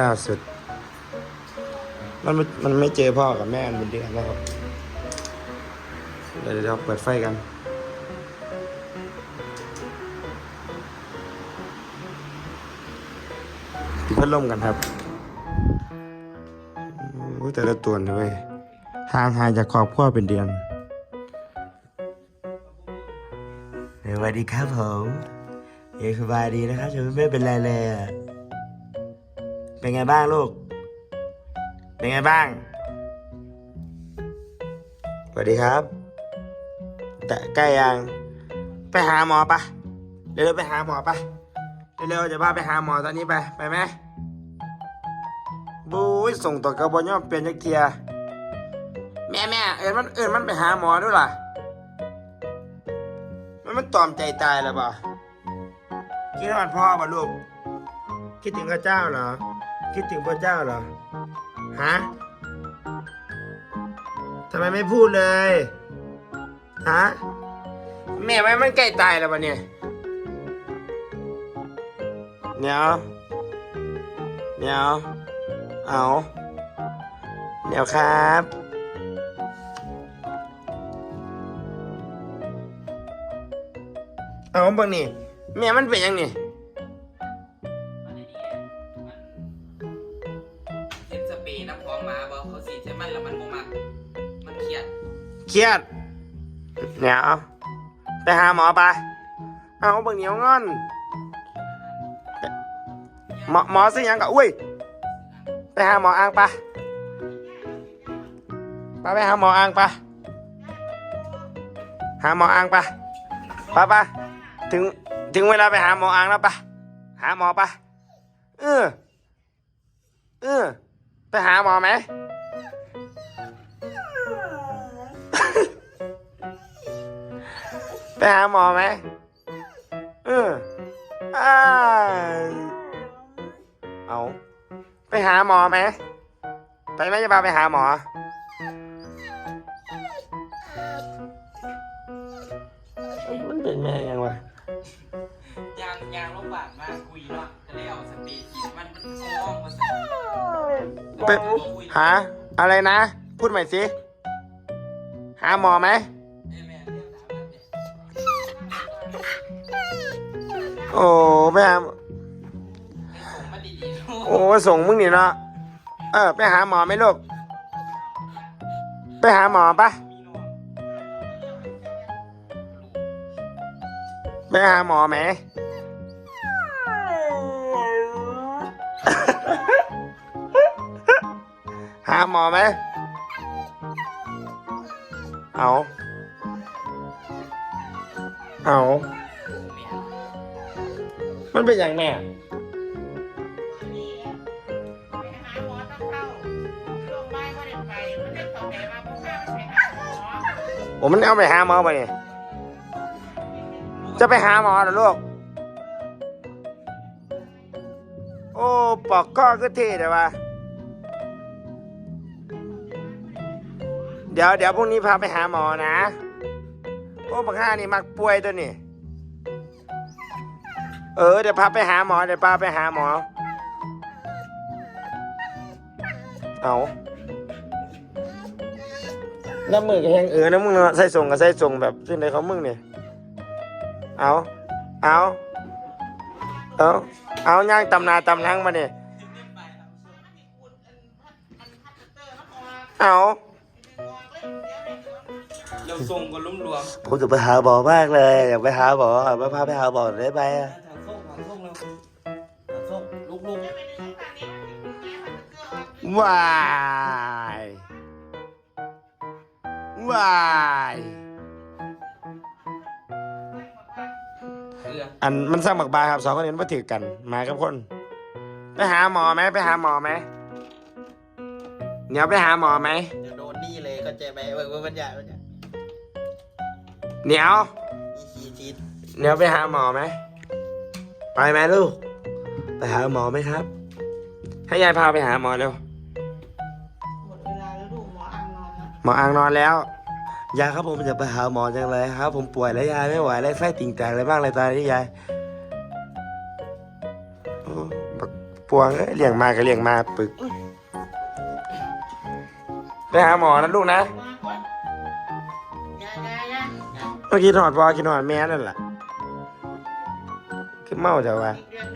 ล่าสุด มันไม่มันไม่เจอพ่อกับแม่มันเป็นเดือนแล้วครับเดี๋ยวเดี๋ยวเราเปิดไฟกันปิดพัดลมกันครับโอ้ยแต่ละตัวนะเว้ยห่างหายจากครอบครัวเป็นเดือนสวัสดีครับผมยังสบายดีนะครับฉันไม่เป็นไรเลย เป็นไงบ้างลูก เป็นไงบ้าง สวัสดีครับ แต่ใกล้ยัง ไปหาหมอปะเร็วๆไปหาหมอปะเร็วๆจะพาไปหาหมอตอนนี้ไป ไปไหมบู๊ยส่งตัวกระบอย่อมเปลี่ยนยักเทีย แม่แม่เอิญมันเอิญมันไปหาหมอด้วยล่ะ มันมันตอมใจตายแล้วป่ะคิดว่าพ่อป่ะลูก คิดถึงพระเจ้าเหรอ คิดถึงพระเจ้าเหรอ ฮะทำไมไม่พูดเลย ฮะ แม่ไว้มันใกล้ตายแล้วป่ะเนี่ยเนียเนียเอาเนียครับเอาเบังนี่แม่มันเป็นยังนี่ มันแล้วมันโมมักมันเครียดเครียดเนี่ยเอาไปหาหมอไปเอาเบังเหนียวงอนหมอหมอซื้อยังกับอุ้ยไปหาหมออ่างไปะไปไปหาหมออ่างไปะหาหมออ่างไปะไปไปถึงถึงเวลาไปหาหมออ่างแล้วปะหาหมอไปะเออเออไปหาหมอไหม ไปหาหมอไหมเอออ้ายเอาไปหาหมอไหมไปไหมจะพาไปหาหมอเอ้ยมันเป็นแม่ยังวะยางยางลงบาดมาคุยเนาะจะได้เอาสเปรย์ฉีดมันมันฟ้องมาใส่ไปหาอะไรนะ พูดใหม่สิ หาหมอไหม โอ้ไปหาส่งมาดีๆลูกโอ้ส่งมึงนี่เนาะเออ ไปหาหมอไหมลูก ไปหาหมอปะมีน้องไปหาหมอไหม หาหมอไหม เอา เอา มันเป็นอย่างแม่ไปหาหมอต้องเข้าโรงพยาบาลก็ได้ไปมันเอผมมันเอาไปหาหมอไปเนี่ยจะไปหาหมอเหรอลูก โอ้ปอกก็คือเท่เลยวะเดี๋ยวเดี๋ยวพรุ่งนี้พาไปหาหมอนะ โอ้บักห้านี่มักป่วยตัวนี่ เออเดี๋ยวพาไปหาหมอเดี๋ยวพาไปหาหมอ เอาแล้วมือก็ยังเออนะมึงเนาะใส่ส่งกับใส่ส่งแบบซึ่งในเขามึงเนี่ยเอาเอาเอาเอาย่างตำนาตำนังมาเนี่ยเอาเราส่งกันลุ่มรวมผมจะไปหาหมอมากเลย อยากไปหาหมอมาพาไปหาหมอได้ไหมอะ วายวายอันมันสร้างบักบาครับสองคนนี้มาถือกันมากับคน ไปหาหมอไหมไปหาหมอไหมเดี๋ยวไปหาหมอไหมเดี๋ยวโดนนี่เลยก็เจ็บไหมเออมันใหญ่มันใหญ่เดี๋ยวอีชีชีดเดี๋ยวไปหาหมอไหมไปไหมลูก ไปหาหมอไหมครับ ให้ยายพาไปหาหมอเร็ว หมดเวลาแล้วลูกหมออังนอนนะหมออ่างนอนแล้ว ยายครับผมจะไปหาหมอจังเลยครับ ผมป่วยแล้วยายไม่ไหวแล้วไส้ติ่งแตกอะไรบ้างเลยตอนนี้ยายโอ้บักปวงเอ้ยเลี้ยงมาก็เลี้ยงมาปึก ไปหาหมอนะลูกนะมาก่อนยายายาเมื่อกี้ถอดพอกินถอดแม่นั่นแหละคือเมาจะว่าอีกเดือนหนึง